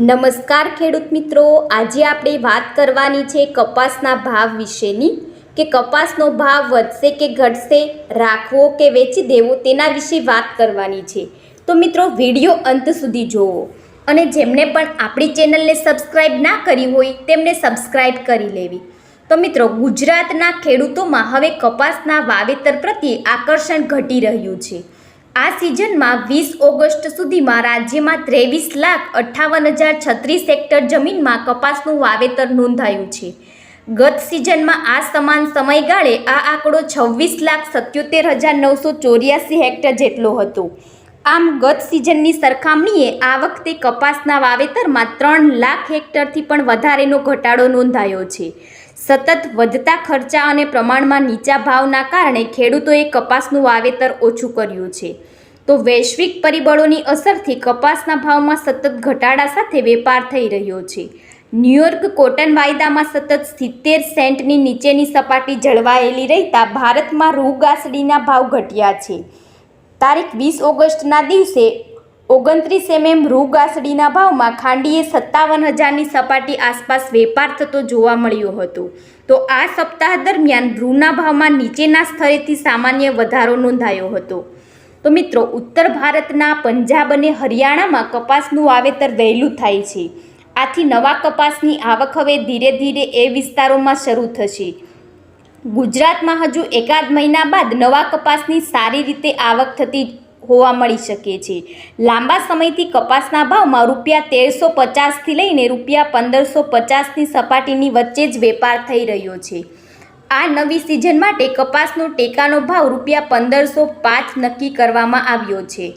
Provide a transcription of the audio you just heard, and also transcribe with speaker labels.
Speaker 1: નમસ્કાર ખેડૂત મિત્રો. આજે આપણે વાત કરવાની છે કપાસના ભાવ વિશેની. કે કપાસનો ભાવ વધશે કે ઘટશે, રાખવો કે વેચી દેવો તેના વિશે વાત કરવાની છે. તો મિત્રો, વીડિયો અંત સુધી જોવો. અને જેમને પણ આપણી ચેનલને સબસ્ક્રાઈબ ના કરી હોય, તેમને સબસ્ક્રાઈબ કરી લેવી. તો મિત્રો, ગુજરાતના ખેડૂતોમાં હવે કપાસના વાવેતર પ્રત્યે આકર્ષણ ઘટી રહ્યું છે. આ સિઝનમાં વીસ ઓગસ્ટ સુધીમાં રાજ્યમાં ત્રેવીસ લાખ અઠ્ઠાવન હજાર છત્રીસ હેક્ટર જમીનમાં કપાસનું વાવેતર નોંધાયું છે. ગત સિઝનમાં આ સમાન સમયગાળે આ આંકડો છવ્વીસ લાખ સત્યોતેર હજાર નવસો ચોર્યાસી હેક્ટર જેટલો હતો. આમ ગત સિઝનની સરખામણીએ આ વખતે કપાસના વાવેતરમાં ત્રણ લાખ હેક્ટરથી પણ વધારેનો ઘટાડો નોંધાયો છે. સતત વધતા ખર્ચા અને પ્રમાણમાં નીચા ભાવના કારણે ખેડૂતોએ કપાસનું વાવેતર ઓછું કર્યું છે. તો વૈશ્વિક પરિબળોની અસરથી કપાસના ભાવમાં સતત ઘટાડા સાથે વેપાર થઈ રહ્યો છે. ન્યૂયોર્ક કોટન વાયદામાં સતત સિત્તેર સેન્ટની નીચેની સપાટી જળવાયેલી રહેતા ભારતમાં રૂ ભાવ ઘટ્યા છે. તારીખ વીસ ઓગસ્ટના દિવસે ઓગણત્રીસ એમએમ રૂ ગાસડીના ભાવમાં ખાંડીએ સત્તાવન હજારની સપાટી આસપાસ વેપાર થતો જોવા મળ્યો હતો. તો આ સપ્તાહ દરમિયાન રૂના ભાવમાં નીચેના સ્તરેથી સામાન્ય વધારો નોંધાયો હતો. તો મિત્રો, ઉત્તર ભારતના પંજાબ અને હરિયાણામાં કપાસનું વાવેતર વહેલું થાય છે. આથી નવા કપાસની આવક હવે ધીરે ધીરે એ વિસ્તારોમાં શરૂ થશે. ગુજરાતમાં હજુ એકાદ મહિના બાદ નવા કપાસની સારી રીતે આવક થતી હોવા મળી શકે છે. લાંબા સમયથી કપાસના ભાવમાં રૂપિયા તેરસો પચાસથી લઈને રૂપિયા પંદરસો પચાસની સપાટીની વચ્ચે જ વેપાર થઈ રહ્યો છે. આ નવી સિઝન માટે કપાસનો ટેકાનો ભાવ રૂપિયા પંદરસો પાંચ નક્કી કરવામાં આવ્યો છે.